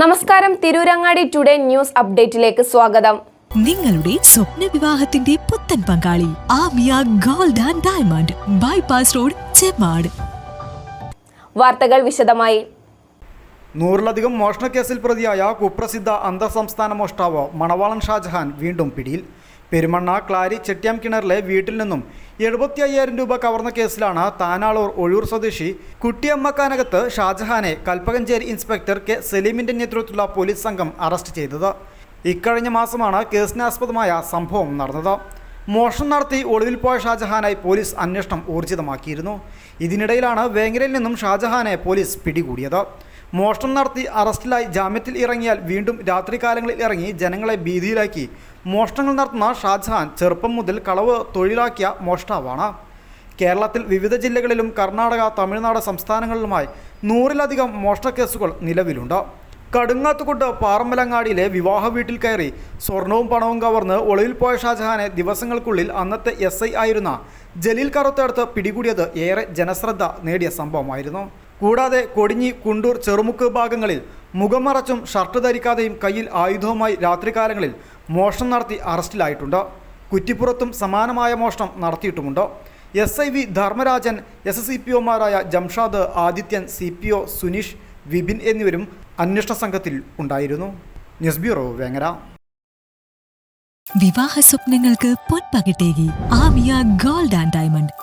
നമസ്കാരം. Tirurangadi today news അപ്ഡേറ്റിലേക്ക് സ്വാഗതം. നിങ്ങളുടെ സ്വപ്ന വിവാഹത്തിന്റെ പുത്തൻ പങ്കാളി Amiya gold and diamond bypass road Chemmad വാർത്തകൾ വിശദമായി. നൂറിലധികം മോഷണക്കേസിൽ പ്രതിയായ കുപ്രസിദ്ധ അന്തർസംസ്ഥാന മോഷ്ടാവ് മണവാളൻ ഷാജഹാൻ വീണ്ടും പിടിയിൽ. പെരുമണ്ണ ക്ലാരി ചെട്ടിയാം കിണറിലെ വീട്ടിൽ നിന്നും എഴുപത്തി അയ്യായിരം രൂപ കവർന്ന കേസിലാണ് താനാളൂർ ഒഴൂർ സ്വദേശി കുട്ടിയമ്മക്കാനകത്ത് ഷാജഹാനെ കൽപ്പകഞ്ചേരി ഇൻസ്പെക്ടർ കെ സലീമിന്റെ നേതൃത്വത്തിലുള്ള പോലീസ് സംഘം അറസ്റ്റ് ചെയ്തത്. ഇക്കഴിഞ്ഞ മാസമാണ് കേസിനാസ്പദമായ സംഭവം നടന്നത്. മോഷണം നടത്തി ഒളിവിൽ പോയ ഷാജഹാനായി പോലീസ് അന്വേഷണം ഊർജിതമാക്കിയിരുന്നു. ഇതിനിടയിലാണ് വേങ്ങരയിൽ നിന്നും ഷാജഹാനെ പോലീസ് പിടികൂടിയത്. മോഷണം നടത്തി അറസ്റ്റിലായി ജാമ്യത്തിൽ ഇറങ്ങിയാൽ വീണ്ടും രാത്രികാലങ്ങളിൽ ഇറങ്ങി ജനങ്ങളെ ഭീതിയിലാക്കി. മോഷണങ്ങൾ നടത്തുന്ന ഷാജഹാൻ ചെറുപ്പം മുതൽ കളവ് തൊഴിലാക്കിയ മോഷ്ടാവാണ്. കേരളത്തിൽ വിവിധ ജില്ലകളിലും കർണാടക തമിഴ്നാട് സംസ്ഥാനങ്ങളിലുമായി നൂറിലധികം മോഷണ കേസുകൾ നിലവിലുണ്ട്. കടുങ്ങാത്തുകൊണ്ട് പാറമ്പലങ്ങാടിയിലെ വിവാഹ വീട്ടിൽ കയറി സ്വർണവും പണവും കവർന്ന് ഒളിവിൽ പോയ ഷാജഹാനെ ദിവസങ്ങൾക്കുള്ളിൽ അന്നത്തെ എസ് ആയിരുന്ന ജലീൽ കറുത്തടുത്ത് പിടികൂടിയത് ഏറെ ജനശ്രദ്ധ നേടിയ സംഭവമായിരുന്നു. കൂടാതെ കൊടിഞ്ഞി കുണ്ടൂർ ചെറുമുക്ക് ഭാഗങ്ങളിൽ മുഖമറച്ചും ഷർട്ട് ധരിക്കാതെയും കയ്യിൽ ആയുധവുമായി രാത്രികാലങ്ങളിൽ മോഷണം നടത്തി അറസ്റ്റിലായിട്ടുണ്ട്. കുറ്റിപ്പുറത്തും സമാനമായ മോഷണം നടത്തിയിട്ടുമുണ്ട്. S I V Dharmarajan S C P ഒമാരായ Jamshad Adithyan C P O Suneesh Vipin എന്നിവരും അന്വേഷണ സംഘത്തിൽ ഉണ്ടായിരുന്നു. News bureau Vengara. വിവാഹ സ്വപ്നങ്ങൾക്ക് പൊൻപകിട്ടേകി. Gold and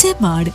Chemmad